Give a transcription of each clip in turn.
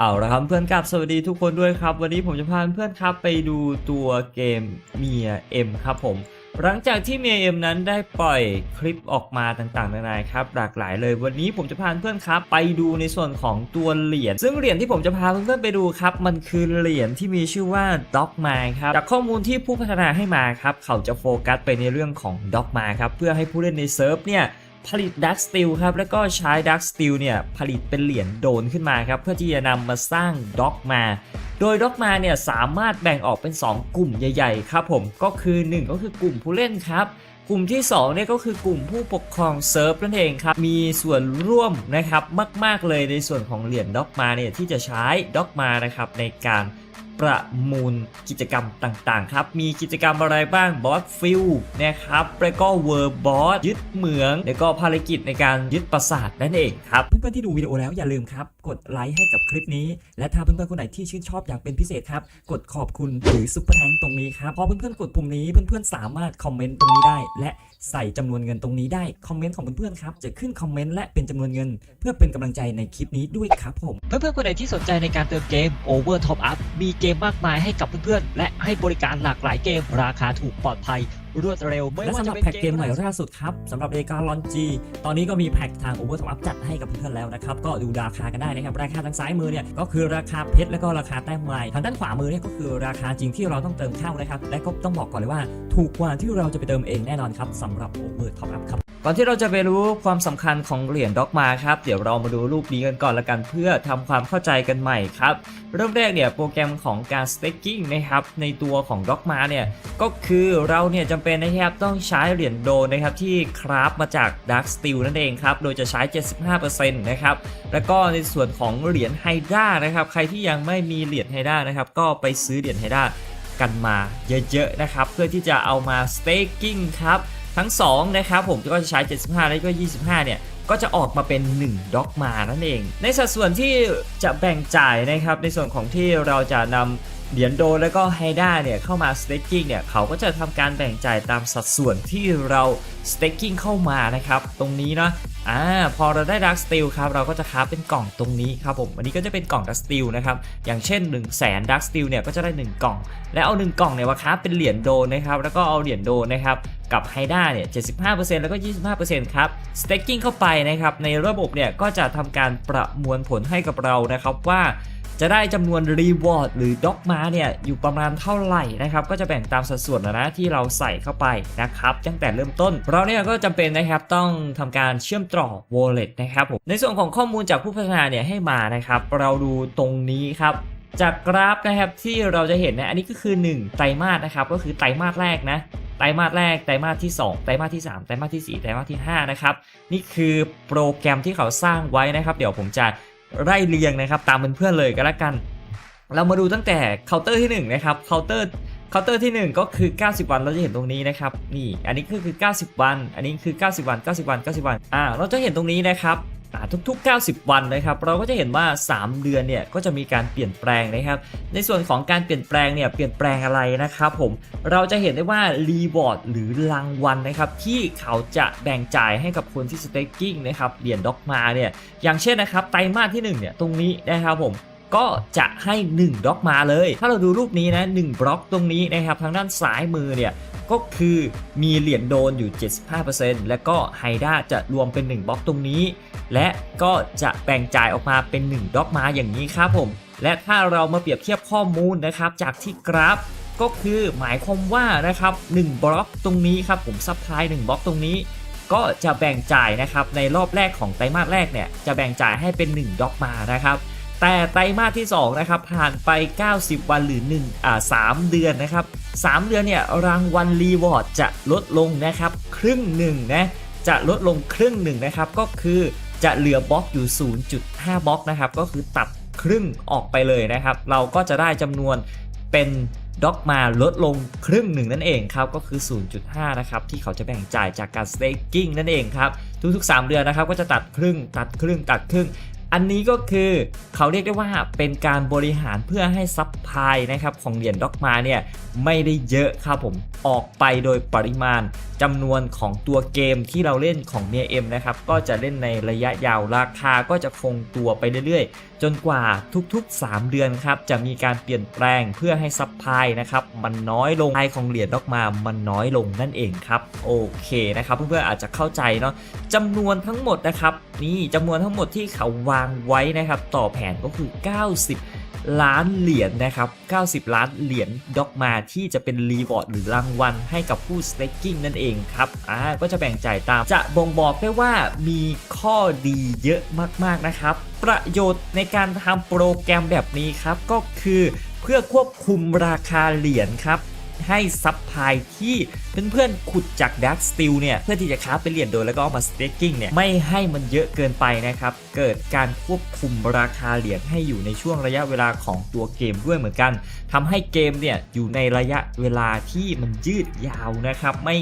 เอาละครับเพื่อนครับสวัสดีทุกคนด้วยครับ วันนี้ผมจะพาเพื่อนครับไปดูตัวเกมเมียเอ็มครับผม หลังจากที่เมียเอ็มนั้นได้ปล่อยคลิปออกมาต่างๆนานาครับหลากหลายเลย วันนี้ผมจะพาเพื่อนครับไปดูในส่วนของตัวเหรียญซึ่งเหรียญที่ผมจะพาเพื่อนๆไปดูครับ มันคือเหรียญที่มีชื่อว่าด็อกมาครับจากข้อมูลที่ผู้พัฒนาให้มาครับเขาจะโฟกัสไปในเรื่องของด็อกมาครับเพื่อให้ผู้เล่นในเซิร์ฟเนี่ย ผลิตดักสติลครับแล้วก็ใช้ดักสติลเนี่ยผลิตเป็นเหรียญโดนขึ้นมาครับเพื่อที่จะนำมาสร้างด็อกมา โดยด็อกมาเนี่ยสามารถแบ่งออกเป็น 2 กลุ่มใหญ่ๆครับผมก็คือ 1 ก็คือกลุ่มผู้เล่นครับกลุ่มที่2เนี่ยก็คือกลุ่มผู้ปกครองเซิร์ฟนั่นเองครับ มีส่วนร่วมนะครับมาก ๆ เลยในส่วนของเหรียญด็อกมาเนี่ยที่จะใช้ด็อกมานะครับในการ ประมูลกิจกรรมต่างๆครับ มีกิจกรรมอะไรบ้างบอสฟิลนะครับ แล้วก็เวอร์บอสยึดเหมือง แล้วก็ภารกิจในการยึดปราสาทนั่นเองครับ เพื่อนๆที่ดูวิดีโอแล้วอย่าลืมครับ กดไลค์ให้กับคลิปนี้ และถ้าเพื่อนๆคนไหนที่ชื่นชอบอย่างเป็นพิเศษครับ กดขอบคุณหรือซุปเปอร์แทงตรงนี้ครับพอเพื่อนๆกดปุ่มนี้เพื่อนๆสามารถคอมเมนต์ตรงนี้ได้ และใส่จำนวนเงินตรงนี้ได้คอมเมนต์ของเพื่อนๆครับจะขึ้นคอมเมนต์และเป็นจำนวนเงิน เพื่อเป็นกำลังใจในคลิปนี้ด้วยครับผมเพื่อนๆคนไหนที่สนใจในการเติมเกม Over Top Up มีเกมมากมายให้กับเพื่อนๆและให้บริการหลากหลายเกมราคาถูกปลอดภัย รวดเร็ว ไม่และว่าสำหจะรับเป็นแพ็กเกมใหม่ล่าสุดครับสำหรับเอกาลอนจีตอนนี้ก็มีแพ็กทาง Over Top Up จัดให้กับเพื่อนๆแล้วนะครับ ก็ดูราคากันได้นะครับ ราคาทางซ้ายมือเนี่ยก็คือราคาเพชรและก็ราคาแต้มไม้ทางด้านขวามือเนี่ยก็คือราคาจริงที่เราต้องเติมเข้านะครับ และก็ต้องบอกก่อนเลยว่า ถูกกว่าที่เราจะไปเติมเองแน่นอนครับสำหรับ Over Top Up ครับ ก่อนที่เราจะไปรู้ความสำคัญของเหรียญด็อกมาครับ เดี๋ยวเรามาดูรูปนี้กันก่อนละกันเพื่อทำความเข้าใจกันใหม่ครับ เริ่มแรกเนี่ยโปรแกรมของการ staking นะครับในตัวของด็อกมาเนี่ยก็คือเราเนี่ยจำเป็นนะครับต้องใช้เหรียญโดนะครับที่คราฟมาจาก Dark Steel นั่นเองครับ โดยจะใช้ 75%นะครับแล้วก็ในส่วนของเหรียญไฮด้านะครับใครที่ยังไม่มีเหรียญไฮด้านะครับก็ไปซื้อเหรียญไฮด้ากันมาเยอะๆนะครับเพื่อที่จะเอามา staking ครับ ทั้ง2นะครับผมก็จะใช้ 75 และก็ 25 เนี่ยก็จะออกมาเป็น 1ด็อกมานั่นเอง ในสัดส่วนที่จะแบ่งจ่ายนะครับในส่วนของที่เราจะนำ เหรียญโดแล้วก็ไฮด้าเนี่ยเข้ามา staking เนี่ยเขาก็จะทำการแบ่งจ่ายตามสัดส่วนที่เรา staking เข้ามานะครับ ตรงนี้เนาะอ่าพอเราได้ Dark Steel ครับเราก็จะคราฟเป็นกล่องตรงนี้ครับผมอันนี้ก็จะเป็นกล่อง Dark Steel นะครับอย่างเช่น 1 0 0 0 0แสน Dark Steel เนี่ยก็จะได้ 1 กล่อง แล้วเอา 1 กล่องเนี่ยมาคราฟเป็นเหรียญโดนะครับแล้วก็เอาเหรียญโดนะครับกับไฮด้าเนี่ย75%แล้วก็ 25%ครับ staking เข้าไปนะครับในระบบเนี่ยก็จะทำการประมวลผลให้กับเรานะครับว่า จะได้จำนวนรีวอร์ดหรือด็อกมาเนี่ยอยู่ประมาณเท่าไหร่นะครับก็จะแบ่งตามสัดส่วนนะนะที่เราใส่เข้าไปนะครับตั้งแต่เริ่มต้น เราเนี่ยก็จำเป็นนะครับต้องทำการเชื่อมต่อ wallet นะครับผมในส่วนของข้อมูลจากผู้พัฒนาเนี่ยให้มานะครับ เราดูตรงนี้ครับจากกราฟนะครับที่เราจะเห็นนะอันนี้ก็คือ 1 ไตรมาสนะครับก็คือไตรมาสแรกนะไตรมาสแรกไตรมาสที่ 2 ไตรมาสที่ 3 ไตรมาสที่ 4 ไตรมาสที่5นะครับนี่คือโปรแกรมที่เขาสร้างไว้นะครับ เดี๋ยวผมจะ ไล่เรียงนะครับ ตามเพื่อนๆเลยก็แล้วกัน เรามาดูตั้งแต่เคาน์เตอร์ที่ 1 นะครับเคาน์เตอร์เคาน์เตอร์ที่ 1 ก็คือ 90 วันเราจะเห็นตรงนี้นะครับนี่อันนี้ก็คือ 90 วัน อันนี้คือ 90 วัน 90 วัน 90 วันอ่าเราจะเห็นตรงนี้นะครับ ทุก ๆ 90 วันนะครับเราก็จะเห็นว่า 3 เดือนเนี่ยก็จะมีการเปลี่ยนแปลงนะครับในส่วนของการเปลี่ยนแปลงเนี่ยเปลี่ยนแปลงอะไรนะครับผมเราจะเห็นได้ว่ารีวอร์ดหรือรางวัลนะครับที่เขาจะแบ่งจ่ายให้กับคนที่สเต็กกิ้งนะครับเหรียญด็อกมาเนี่ยอย่างเช่นนะครับไตรมาสที่1เนี่ยตรงนี้นะครับผมก็จะให้1บล็อกมาเลย ถ้าเราดูรูปนี้นะ1บล็อกตรงนี้นะครับทางด้านซ้ายมือเนี่ย ก็คือมีเหรียญโดนอยู่ 75%และก็ไฮด้าจะรวมเป็น 1บล็อกตรงนี้ และก็จะแบ่งจ่ายออกมาเป็น1บล็อกมาอย่างนี้ครับผม และถ้าเรามาเปรียบเทียบข้อมูลนะครับจากที่กราฟก็คือหมายความว่านะครับ1บล็อกตรงนี้ครับผมซับพลาย1บล็อกตรงนี้ก็จะแบ่งจ่ายนะครับในรอบแรกของไตรมาสแรกเนี่ยจะแบ่งจ่ายให้เป็น 1ด็อกมานะครับแต่ไตรมาสที่2นะครับผ่านไป 90 วันหรือ1อ่า3เดือนนะครับ 3 เดือนเนี่ยรางวัลรีวอร์ดจะลดลงนะครับครึ่งหนึ่งนะจะลดลงครึ่งหนึ่งนะครับก็คือจะเหลือบล็อกอยู่ 0.5 บล็อกนะครับก็คือตัดครึ่งออกไปเลยนะครับ เราก็จะได้จำนวนเป็นด็อกมาลดลงครึ่งหนึ่งนั่นเองครับก็คือ 0.5 นะครับที่เขาจะแบ่งจ่ายจากการ staking นั่นเองครับทุกๆ 3 เดือนนะครับก็จะตัดครึ่งตัดครึ่งตัดครึ่ง อันนี้ก็คือเขาเรียกได้ว่าเป็นการบริหารเพื่อให้ซัพพลายนะครับของเหรียญด็อกมาเนี่ยไม่ได้เยอะครับผมออกไปโดยปริมาณจำนวนของตัวเกมที่เราเล่นของเนียเอ็มนะครับก็จะเล่นในระยะยาวราคาก็จะคงตัวไปเรื่อยๆ จนกว่าทุกๆ 3 เดือนครับจะมีการเปลี่ยนแปลงเพื่อให้ซัพพลายนะครับมันน้อยลงไอของเหรียญด็อกมามันน้อยลงนั่นเองครับโอเคนะครับเพื่อนๆอาจจะเข้าใจเนาะจำนวนทั้งหมดนะครับนี่จำนวนทั้งหมดที่เขาวางไว้นะครับ ต่อแผนก็คือ 90 ล้านเหรียญนะครับ 90 ล้านเหรียญด็อกมาที่จะเป็นรีวอร์ดหรือรางวัลให้กับผู้สเต็กกิ้งนั่นเองครับอ่าก็จะแบ่งจ่ายตาม จะบ่งบอกได้ว่ามีข้อดีเยอะมากๆนะครับ ประโยชน์ในการทำโปรแกรมแบบนี้ครับ ก็คือเพื่อควบคุมราคาเหรียญครับ ให้ซัพพลายที่เพื่อนๆขุดจากดักสติลเนี่ยเพื่อที่จะค้าเป็นเหรียญโดยแล้วก็เอามาสเต็กกิ้งเนี่ยไม่ให้มันเยอะเกินไปนะครับ เกิดการควบคุมราคาเหรียญให้อยู่ในช่วงระยะเวลาของตัวเกมด้วยเหมือนกันทำให้เกมเนี่ยอยู่ในระยะเวลาที่มันยืดยาวนะครับไม่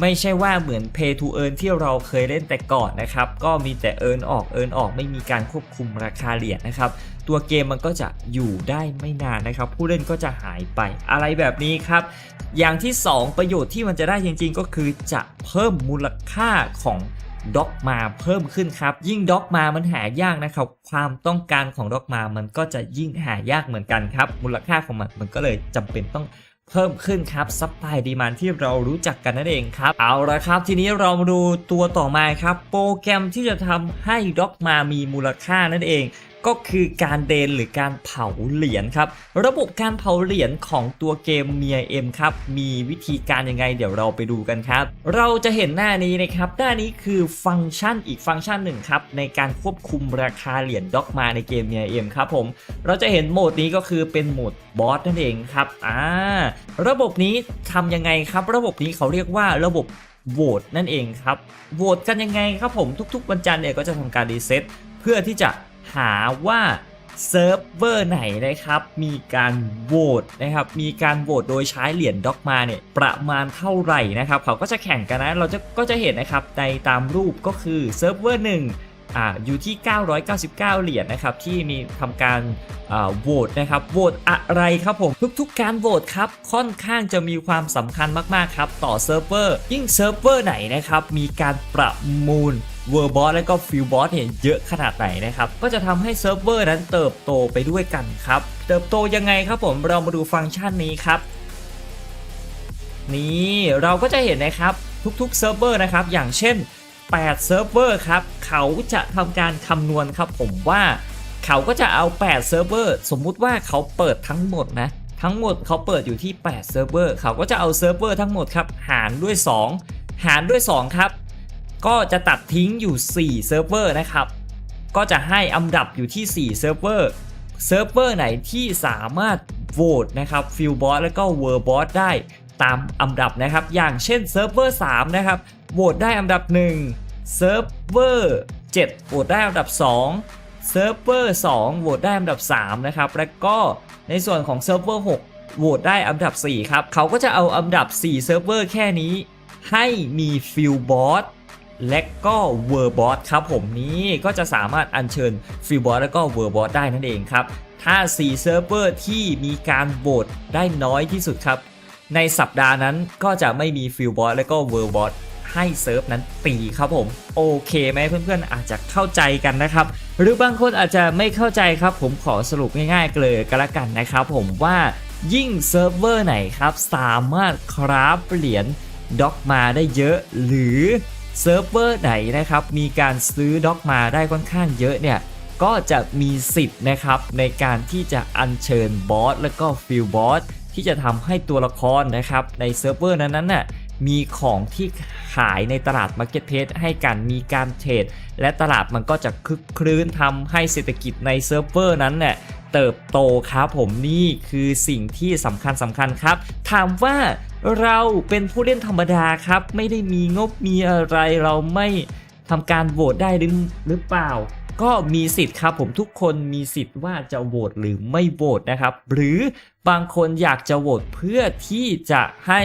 ไม่ใช่ว่าเหมือน Pay to Earn ที่เราเคยเล่นแต่ก่อนนะครับ ก็มีแต่ Earn ออก Earn ออกไม่มีการควบคุมราคาเหรียญนะครับ ตัวเกมมันก็จะอยู่ได้ไม่นานนะครับ ผู้เล่นก็จะหายไปอะไรแบบนี้ครับ อย่างที่ 2 ประโยชน์ที่มันจะได้จริง ๆ ก็คือจะเพิ่มมูลค่าของด็อกมาเพิ่มขึ้นครับ ยิ่งด็อกมามันหายากนะครับ ความต้องการของด็อกมามันก็จะยิ่งหายากเหมือนกันครับ มูลค่าของมันมันก็เลยจำเป็นต้องเพิ่มขึ้นครับซัพพลายดีมานที่เรารู้จักกันนั่นเองครับ เอาละครับ ทีนี้เรามาดูตัวต่อมาครับ โปรแกรมที่จะทำให้ด็อกมามีมูลค่านั่นเอง ก็คือการเดนหรือการเผาเหรียญครับ ระบบการเผาเหรียญของตัวเกมเมียเอ็มครับ มีวิธีการยังไงเดี๋ยวเราไปดูกันครับ เราจะเห็นหน้านี้นะครับ หน้านี้คือฟังก์ชันอีกฟังก์ชันหนึ่งครับ ในการควบคุมราคาเหรียญด็อกมาในเกมเมียเอ็มครับผม เราจะเห็นโหมดนี้ก็คือเป็นโหมดบอสนั่นเองครับ อ่า ระบบนี้ทำยังไงครับ ระบบนี้เขาเรียกว่าระบบโหวตนั่นเองครับ โหวตกันยังไงครับผมทุกๆ วันจันทร์เนี่ยก็จะทำการรีเซ็ตเพื่อที่จะ หาว่าเซิร์ฟเวอร์ไหนนะครับมีการโหวตนะครับมีการโหวตโดยใช้เหรียญด็อกมาเนี่ยประมาณเท่าไหร่นะครับเขาก็จะแข่งกันนะเราจะก็จะเห็นนะครับในตามรูปก็คือเซิร์ฟเวอร์หนึ่งอ่าอยู่ที่ 999 เหรียญนะครับที่มีทำการโหวตนะครับโหวตอะไรครับผม ทุกๆ การโหวตครับค่อนข้างจะมีความสำคัญมากๆครับต่อเซิร์ฟเวอร์ยิ่งเซิร์ฟเวอร์ไหนนะครับมีการประมูล เวอร์บอสและก็ฟิลบอสเนี่ยเยอะขนาดไหนนะครับ ก็จะทำให้เซิร์ฟเวอร์นั้นเติบโตไปด้วยกันครับ เติบโตยังไงครับผมเรามาดูฟังก์ชันนี้ครับ นี่เราก็จะเห็นนะครับทุกๆเซิร์ฟเวอร์นะครับ อย่างเช่น8เซิร์ฟเวอร์ครับ เขาจะทำการคำนวณครับผมว่าเขาก็จะเอา8เซิร์ฟเวอร์สมมุติว่าเขาเปิดทั้งหมดนะทั้งหมดเขาเปิดอยู่ที่8เซิร์ฟเวอร์เขาก็จะเอาเซิร์ฟเวอร์ทั้งหมดครับหารด้วย 2 หารด้วย 2 ครับ ก็จะตัดทิ้งอยู่ 4 เซิร์ฟเวอร์นะครับ ก็จะให้อันดับอยู่ที่ 4 เซิร์ฟเวอร์ เซิร์ฟเวอร์ไหนที่สามารถโหวตนะครับฟิลบอสแล้วก็เวอร์บอสได้ตามอันดับนะครับ อย่างเช่นเซิร์ฟเวอร์3นะครับโหวตได้อันดับ 1 เซิร์ฟเวอร์7โหวตได้อันดับ 2 เซิร์ฟเวอร์2โหวตได้อันดับ3นะครับ แล้วก็ในส่วนของเซิร์ฟเวอร์6โหวตได้อันดับ 4 ครับ เขาก็จะเอาอันดับ 4 เซิร์ฟเวอร์แค่นี้ ให้มีฟิลบอส และก็เวอร์บอสครับผมนี้ก็จะสามารถอัญเชิญฟิลบอสและก็เวอร์บอสได้นั่นเองครับ ถ้า 4 เซิร์ฟเวอร์ที่มีการโหวตได้น้อยที่สุดครับ ในสัปดาห์นั้นก็จะไม่มีฟิลบอสและก็เวอร์บอสให้เซิร์ฟนั้นตีครับผม โอเคไหมเพื่อนๆอาจจะเข้าใจกันนะครับ หรือบางคนอาจจะไม่เข้าใจครับผมขอสรุปง่ายๆเลยก็แล้วกันนะครับผมว่ายิ่งเซิร์ฟเวอร์ไหนครับ สามารถคราฟเหรียญด็อกมาได้เยอะ หรือ เซิร์ฟเวอร์ไหนนะครับมีการซื้อด็อกมาได้ค่อนข้างเยอะเนี่ยก็จะมีสิทธิ์นะครับในการที่จะอัญเชิญบอสและก็ฟิลบอสที่จะทำให้ตัวละครนะครับในเซิร์ฟเวอร์นั้นๆน่ะ มีของที่ขายในตลาด Marketplace ให้กันมีการเทรดและตลาดมันก็จะคึกครื้นทำให้เศรษฐกิจในเซิร์ฟเวอร์นั้นเนี่ยเติบโตครับผมนี่คือสิ่งที่สำคัญสำคัญครับ ถามว่าเราเป็นผู้เล่นธรรมดาครับ ไม่ได้มีงบมีอะไรเราไม่ทำการโหวตได้หรือหรือเปล่า ก็มีสิทธิ์ครับผมทุกคนมีสิทธิ์ว่าจะโหวตหรือไม่โหวตนะครับ หรือบางคนอยากจะโหวตเพื่อที่จะให้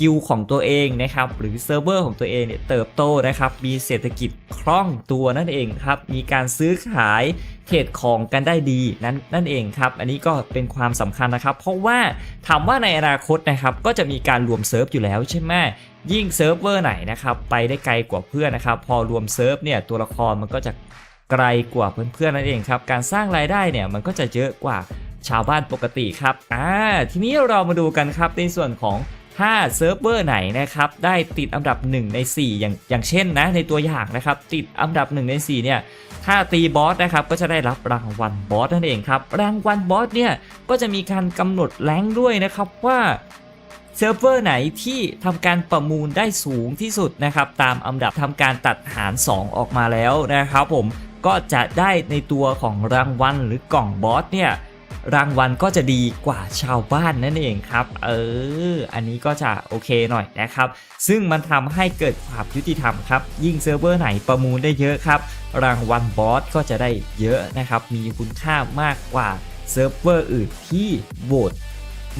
กิลของตัวเองนะครับหรือเซิร์ฟเวอร์ของตัวเองเนี่ยเติบโตนะครับมีเศรษฐกิจคล่องตัวนั่นเองครับมีการซื้อขายเทรดของกันได้ดีนั้นนั่นเองครับ อันนี้ก็เป็นความสำคัญนะครับ เพราะว่าถามว่าในอนาคตนะครับก็จะมีการรวมเซิร์ฟอยู่แล้วใช่ไหมยิ่งเซิร์ฟเวอร์ไหนนะครับไปได้ไกลกว่าเพื่อนนะครับ พอรวมเซิร์ฟเนี่ยตัวละครมันก็จะไกลกว่าเพื่อนๆนั่นเองครับ การสร้างรายได้เนี่ยมันก็จะเยอะกว่าชาวบ้านปกติครับอ่าทีนี้เรามาดูกันครับในส่วนของ ถ้าเซิร์ฟเวอร์ไหนนะครับได้ติดอันดับ 1 ใน 4 อย่างอย่างเช่นนะในตัวอย่างนะครับติดอันดับ 1 ใน 4 เนี่ยถ้าตีบอสนะครับก็จะได้รับรางวัลบอสนั่นเองครับรางวัลบอสเนี่ยก็จะมีการกำหนดแรงด้วยนะครับว่าเซิร์ฟเวอร์ไหนที่ทำการประมูลได้สูงที่สุดนะครับตามอันดับทำการตัดหาร 2 ออกมาแล้วนะครับผมก็จะได้ในตัวของรางวัลหรือกล่องบอสเนี่ย รางวัลก็จะดีกว่าชาวบ้านนั่นเองครับ เออ อันนี้ก็จะโอเคหน่อยนะครับ ซึ่งมันทำให้เกิดความยุติธรรมครับ ยิ่งเซิร์ฟเวอร์ไหนประมูลได้เยอะครับ รางวัลบอสก็จะได้เยอะนะครับ มีคุณค่ามากกว่าเซิร์ฟเวอร์อื่นที่โหวต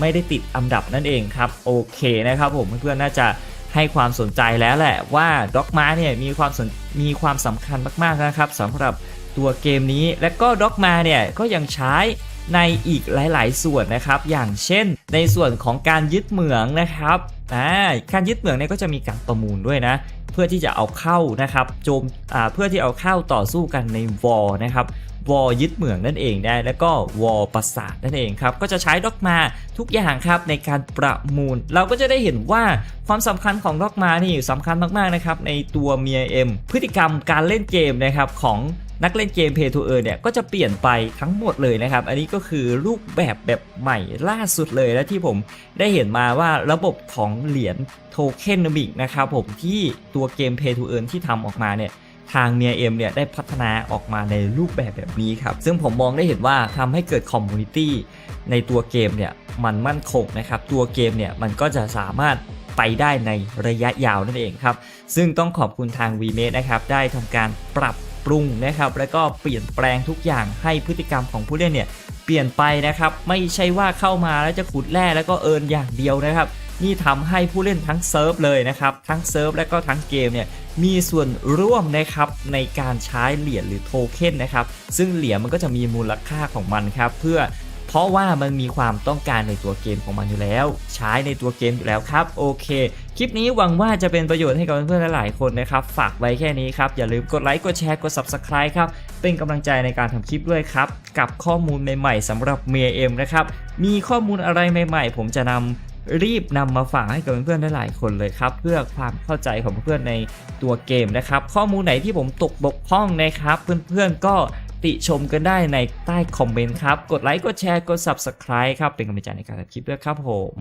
ไม่ได้ติดอันดับนั่นเองครับ โอเคนะครับผมเพื่อนๆน่าจะให้ความสนใจแล้วแหละว่าด็อกมาเนี่ยมีความมีความสำคัญมากๆนะครับสำหรับตัวเกมนี้และก็ด็อกมาเนี่ยก็ยังใช้ ในอีกหลาย ๆ ส่วนนะครับ อย่างเช่น ในส่วนของการยึดเหมืองนะครับอ่าการยึดเหมืองเนี่ยก็จะมีการประมูลด้วยนะเพื่อที่จะเอาเข้านะครับโจมเพื่อที่เอาเข้าต่อสู้กันในวอลนะครับวอลยึดเหมืองนั่นเองได้แล้วก็วอลปราสาทนั่นเองครับก็จะใช้ด็อกมาทุกอย่างครับในการประมูล เราก็จะได้เห็นว่าความสำคัญของด็อกมานี่สำคัญมากๆนะครับในตัวเมียเอ็มพฤติกรรมการเล่นเกมนะครับของ นักเล่นเกม Pay to Earn เนี่ยก็จะเปลี่ยนไปทั้งหมดเลยนะครับ อันนี้ก็คือรูปแบบแบบใหม่ล่าสุดเลยและที่ผมได้เห็นมาว่าระบบของเหรียญโทเค็นบิกนะครับผมที่ตัวเกม Pay to Earn ที่ทำออกมาเนี่ยทางเมียเอ็มเนี่ยได้พัฒนาออกมาในรูปแบบแบบนี้ครับ ซึ่งผมมองได้เห็นว่าทำให้เกิดคอมมูนิตี้ในตัวเกมเนี่ยมันมั่นคงนะครับ ตัวเกมเนี่ยมันก็จะสามารถไปได้ในระยะยาวนั่นเองครับ ซึ่งต้องขอบคุณทาง v m a d e นะครับ ได้ทำการปรับ ปรุงนะครับแล้วก็เปลี่ยนแปลงทุกอย่างให้พฤติกรรมของผู้เล่นเนี่ยเปลี่ยนไปนะครับไม่ใช่ว่าเข้ามาแล้วจะขุดแร่แล้วก็เอินอย่างเดียวนะครับนี่ทำให้ผู้เล่นทั้งเซิร์ฟเลยนะครับทั้งเซิร์ฟและก็ทั้งเกมเนี่ยมีส่วนร่วมนะครับในการใช้เหรียญหรือโทเค็นนะครับซึ่งเหรียญมันก็จะมีมูลค่าของมันครับเพื่อ เพราะว่ามันมีความต้องการในตัวเกมของมันอยู่แล้ว ใช้ในตัวเกมอยู่แล้วครับโอเค คลิปนี้หวังว่าจะเป็นประโยชน์ให้กับเพื่อนๆหลายๆคนนะครับฝากไว้แค่นี้ครับ อย่าลืมกดไลค์กดแชร์กด Subscribe ครับเป็นกำลังใจในการทำคลิปด้วยครับ กับข้อมูลใหม่ๆสำหรับเมียเอ็มนะครับมีข้อมูลอะไรใหม่ๆ ผมจะนำรีบนำมาฝากให้กับเพื่อนๆหลายๆคนเลยครับ เพื่อความเข้าใจของเพื่อนในตัวเกมนะครับ ข้อมูลไหนที่ผมตกบกพร่องนะครับ เพื่อนๆก็ ติชมกันได้ในใต้คอมเมนต์ครับ กดไลค์ กดแชร์ กด Subscribe ครับ เป็นกำลังใจในการทำคลิปด้วยครับผม